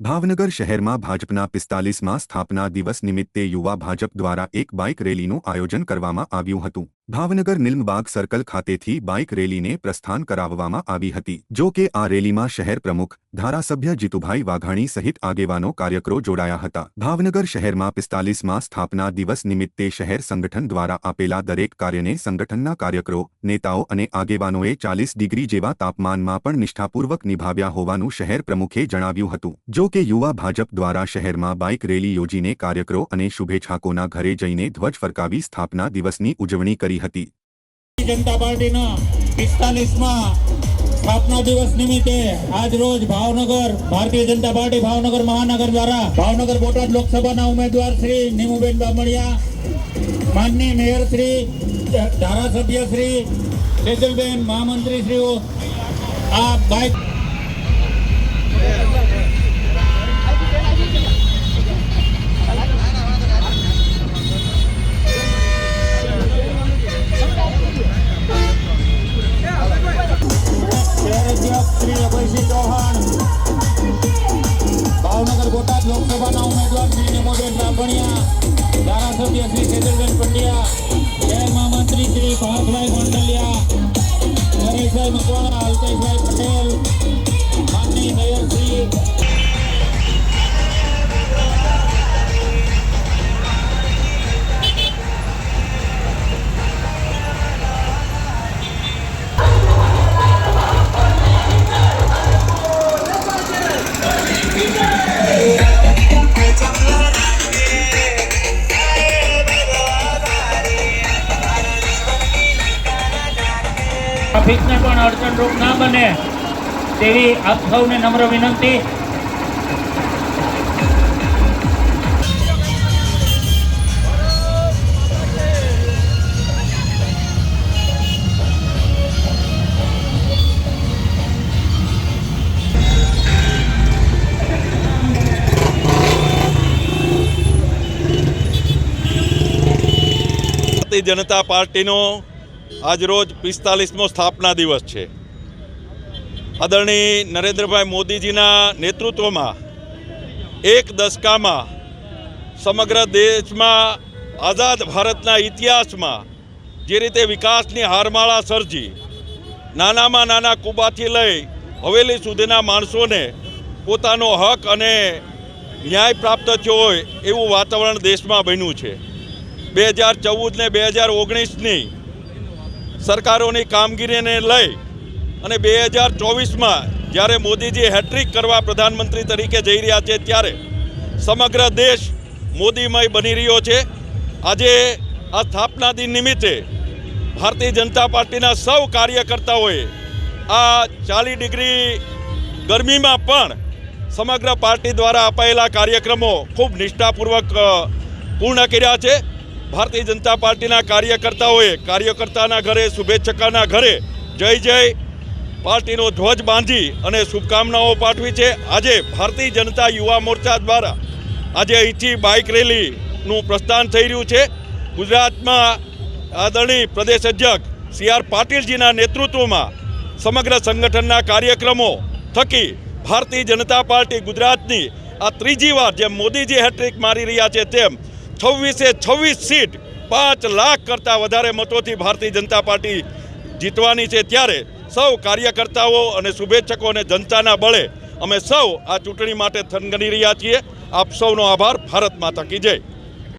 ભાવનગર શહેરમાં ભાજપના પિસ્તાલીસમાં સ્થાપના દિવસ નિમિત્તે યુવા ભાજપ દ્વારા એક બાઇક રેલીનું આયોજન કરવામાં આવ્યું હતું. ભાવનગર નિલમબાગ સર્કલ ખાતેથી બાઇક રેલીને પ્રસ્થાન કરાવવામાં આવી હતી. જો કે આ રેલીમાં શહેર પ્રમુખ, ધારાસભ્ય જીતુભાઈ વાઘાણી સહિત આગેવાનો કાર્યકરો જોડાયા હતા. ભાવનગર શહેરમાં પિસ્તાલીસમાં સ્થાપના દિવસ નિમિત્તે શહેર સંગઠન દ્વારા આપેલા દરેક કાર્યને સંગઠનના કાર્યકરો, નેતાઓ અને આગેવાનોએ ચાલીસ ડિગ્રી જેવા તાપમાનમાં પણ નિષ્ઠાપૂર્વક નિભાવ્યા હોવાનું શહેર પ્રમુખે જણાવ્યું હતું. જો કે યુવા ભાજપ દ્વારા શહેરમાં બાઇક રેલી યોજીને કાર્યકરો અને શુભેચ્છાકોના ઘરે જઈને ધ્વજ ફરકાવી સ્થાપના દિવસની ઉજવણી કરી હતી. જનતા પાર્ટીના પિસ્તાલીસમાં સ્થાપના દિવસ નિમિત્તે આજ રોજ ભાવનગર, ભારતીય જનતા પાર્ટી ભાવનગર મહાનગર દ્વારા ભાવનગર બોટાદ લોકસભાના ઉમેદવાર શ્રી નીમુબેન બામણિયા માનની મેયર શ્રી ધારાસભ્ય શ્રી સેજલબેન મહામંત્રી શ્રીઓ, આ બાઇક લોકસભાના ઉમેદવાર શ્રી નિમોબેન રાપણિયા ધારાસભ્ય શ્રી સેજલબેન પંડ્યા, જય મહામંત્રી શ્રી ભારતભાઈ ગોંડલિયા નરેશભાઈ મકવાણા, અલ્પેશભાઈ પટેલ માનની મેયર શ્રી ટ્રાફિકને પણ અડચણરૂપ ના બને તેવી આપ સૌને નમ્ર વિનંતી. ભારતીય જનતા પાર્ટીનો આજરોજ પિસ્તાલીસમો સ્થાપના દિવસ છે. આદરણીય નરેન્દ્રભાઈ મોદીજીના નેતૃત્વમાં એક દશકામાં સમગ્ર દેશમાં આઝાદ ભારતના ઇતિહાસમાં જે રીતે વિકાસની હારમાળા સર્જી, નાનામાં નાના કુબાથી લઈ હવેલી સુધીના માણસોને પોતાનો હક અને ન્યાય પ્રાપ્ત થયો હોય એવું વાતાવરણ દેશમાં બન્યું છે. બે હજાર ચૌદ ને બે હજાર ઓગણીસની સરકારોની કામગીરીને લઈ અને બે હજાર ચોવીસમાં જ્યારે મોદીજી હેટ્રિક કરવા પ્રધાનમંત્રી તરીકે જઈ રહ્યા છે ત્યારે સમગ્ર દેશ મોદીમય બની રહ્યો છે. આજે આ સ્થાપના દિન નિમિત્તે ભારતીય જનતા પાર્ટીના સૌ કાર્યકર્તાઓએ આ ચાલીસ ડિગ્રી ગરમીમાં પણ સમગ્ર પાર્ટી દ્વારા અપાયેલા કાર્યક્રમો ખૂબ નિષ્ઠાપૂર્વક પૂર્ણ કર્યા છે. ભારતીય જનતા પાર્ટીના કાર્યકર્તાઓએ કાર્યકર્તાના ઘરે શુભેચ્છકાના ઘરે જય જય પાર્ટીનો ધ્વજ બાંધી અને શુભકામનાઓ પાઠવી છે. આજે ભારતીય જનતા યુવા મોરચા દ્વારા આજે અહીંથી બાઇક રેલીનું પ્રસ્થાન થઈ રહ્યું છે. ગુજરાતમાં આદરણીય પ્રદેશ અધ્યક્ષ સી આર પાટીલજીના નેતૃત્વમાં સમગ્ર સંગઠનના કાર્યક્રમો થકી ભારતીય જનતા પાર્ટી ગુજરાતની આ ત્રીજી વાર જેમ મોદીજી હેટ્રિક મારી રહ્યા છે તેમ છવ્વીસે છવ્વીસ સીટ પાંચ લાખ કરતાં વધારે મતોથી ભારતીય જનતા પાર્ટી જીતવાની છે ત્યારે સૌ કાર્યકર્તાઓ અને શુભેચ્છકો અને જનતાના બળે અમે સૌ આ ચૂંટણી માટે થનગની રહ્યા છીએ. આપ સૌનો આભાર. ભારત માતા કી જય.